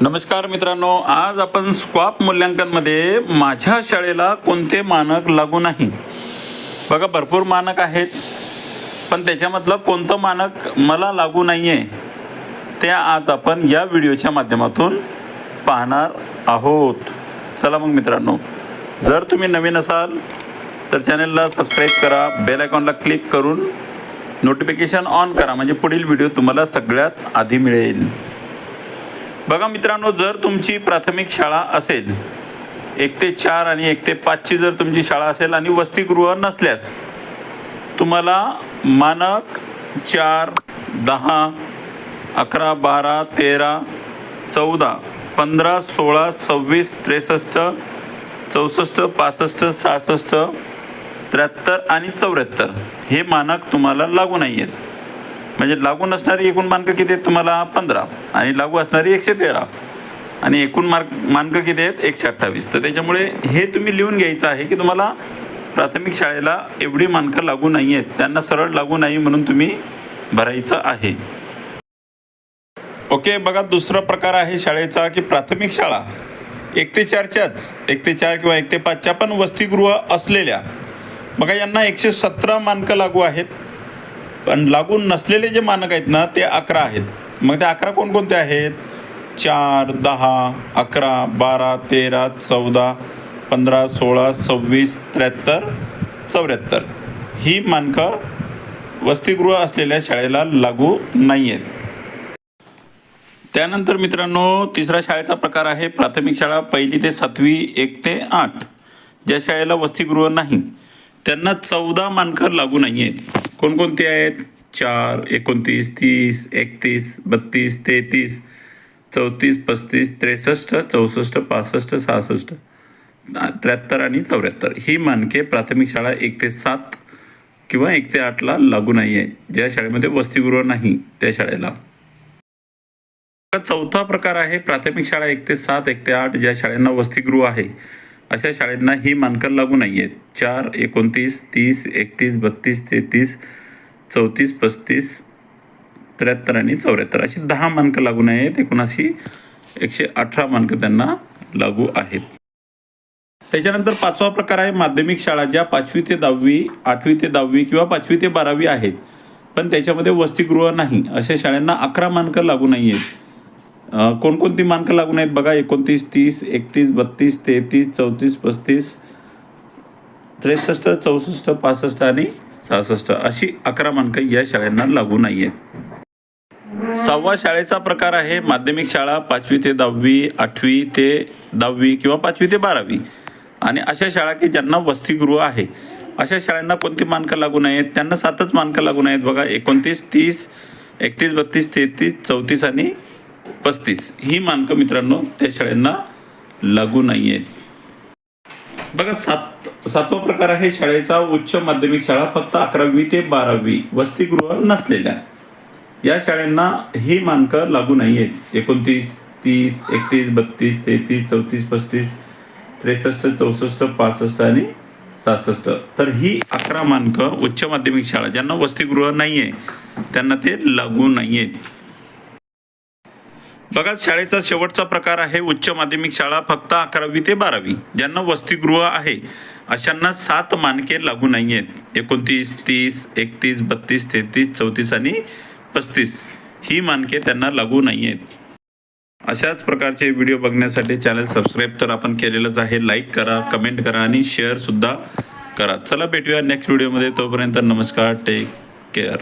नमस्कार मित्रांनो आज आपण स्क्वाप मूल्यांकनमध्ये माझ्या शाळेला कोणते मानक लागू नाही? बघा भरपूर मानक आहेत पण त्याच्यामधलं कोणतं मानक मला लागू नाही आहे ते आज आपण या व्हिडिओच्या माध्यमातून पाहणार आहोत. चला मग मित्रांनो जर तुम्ही नवीन असाल तर चॅनलला सबस्क्राईब करा बेल आयकॉनला क्लिक करून नोटिफिकेशन ऑन करा म्हणजे पुढील व्हिडिओ तुम्हाला सगळ्यात आधी मिळेल. बघा मित्रांनो जर तुमची प्राथमिक शाळा असेल एक ते चार आणि एक ते पाचची जर तुमची शाळा असेल आणि वसतिगृह नसल्यास तुम्हाला मानक चार दहा अकरा बारा तेरा चौदा पंधरा सोळा सव्वीस त्रेसष्ट चौसष्ट पासष्ट सहासष्ट त्र्याहत्तर आणि चौऱ्याहत्तर हे मानक तुम्हाला लागू नाही आहेत म्हणजे लागू नसणारी एकूण मानकं किती आहेत तुम्हाला? पंधरा. आणि लागू असणारी एकशे तेरा. आणि एकूण मार्क मानकं किती आहेत? एकशे अठ्ठावीस. तर त्याच्यामुळे हे तुम्ही लिहून घ्यायचं आहे की तुम्हाला प्राथमिक शाळेला एवढी मानकं लागू नाही आहेत. त्यांना सरळ लागू नाही म्हणून तुम्ही भरायचं आहे. ओके बघा दुसरा प्रकार आहे शाळेचा की प्राथमिक शाळा. एक ते चारच्याच एक ते चार किंवा एक ते पाचच्या पण वसतिगृह असलेल्या. बघा यांना एकशे सतरा मानकं लागू आहेत. पण लागू नसलेले जे मानक आहेत ना ते अकरा आहेत. मग ते अकरा कोणकोणते आहेत? चार दहा अकरा बारा तेरा चौदा पंधरा सोळा सव्वीस त्र्याहत्तर चौऱ्याहत्तर. ही मानकं वसतिगृह असलेल्या शाळेला लागू नाही आहेत त्यानंतर मित्रांनो तिसरा शाळेचा प्रकार आहे प्राथमिक शाळा पहिली ते सातवी एक ते आठ. ज्या शाळेला वसतिगृह नाही त्यांना चौदा मानकं लागू नाही आहेत कोणकोणते आहेत? चार एकोणतीस तीस एकतीस बत्तीस तेहतीस चौतीस पस्तीस त्रेसष्ट चौसष्ट पासष्ट सहासष्ट त्र्याहत्तर आणि चौऱ्याहत्तर. ही मानके प्राथमिक शाळा एक ते सात किंवा एक ते आठला लागू नाही आहे ज्या शाळेमध्ये वसतिगृह नाही त्या शाळेला. चौथा प्रकार आहे प्राथमिक शाळा एक ते सात एक ते आठ ज्या शाळांना वसतिगृह आहे. अशा शाळांना ही मानकं लागू नाही आहेत चार एकोणतीस तीस एकतीस बत्तीस तेहतीस चौतीस पस्तीस त्र्याहत्तर आणि चौऱ्याहत्तर अशी दहा मानकं लागू नाही आहेत एकोणाशी एकशे अठरा मानकं त्यांना लागू आहेत. त्याच्यानंतर पाचवा प्रकार आहे माध्यमिक शाळा ज्या पाचवी ते दहावी आठवी ते दहावी किंवा पाचवी ते बारावी आहेत. पण त्याच्यामध्ये वसतिगृह नाही. अशा शाळांना अकरा मानकं लागू नाही आहेत कोणकोणती मानकं लागून आहेत बघा? एकोणतीस तीस एकतीस बत्तीस तेहतीस चौतीस पस्तीस त्रेसष्ट चौसष्ट पासष्ट आणि सहासष्ट अशी अकरा मानकं या शाळांना लागू नाही आहेत. सहावा शाळेचा प्रकार आहे माध्यमिक शाळा पाचवी ते दहावी आठवी ते दहावी किंवा पाचवी ते बारावी. आणि अशा शाळा की ज्यांना वसतिगृह आहे. अशा शाळांना कोणती मानकं लागू नाही आहेत? त्यांना सातच मानकं लागू आहेत बघा. एकोणतीस तीस एकतीस बत्तीस तेहतीस चौतीस आणि पस्तीस. ही मानकं मित्रांनो त्या शाळांना लागू नाही आहेत बघा सात सातवा प्रकार आहे शाळेचा उच्च माध्यमिक शाळा फक्त अकरावी ते बारावी वसतिगृह नसलेल्या. या शाळांना ही मानकं लागू नाही आहेत एकोणतीस तीस एकतीस बत्तीस तेहतीस चौतीस पस्तीस त्रेसष्ट चौसष्ट पासष्ट आणि सहासष्ट तर ही अकरा मानकं उच्च माध्यमिक शाळा ज्यांना वसतिगृह नाही आहे त्यांना ते लागू नाही आहेत बघा शाळेचा शेवटचा प्रकार आहे उच्च माध्यमिक शाळा फक्त अकरावी ते बारावी ज्यांना वसतिगृह आहे अशांना सात मानके लागू नाही आहेत एकोणतीस तीस एकतीस बत्तीस तेहतीस चौतीस आणि पस्तीस ही मानके त्यांना लागू नाही आहेत अशाच प्रकारचे व्हिडिओ बघण्यासाठी चॅनल सबस्क्राईब तर आपण केलेलंच आहे. लाईक करा कमेंट करा आणि शेअरसुद्धा करा. चला भेटूया नेक्स्ट व्हिडिओमध्ये. तोपर्यंत नमस्कार टेक केअर.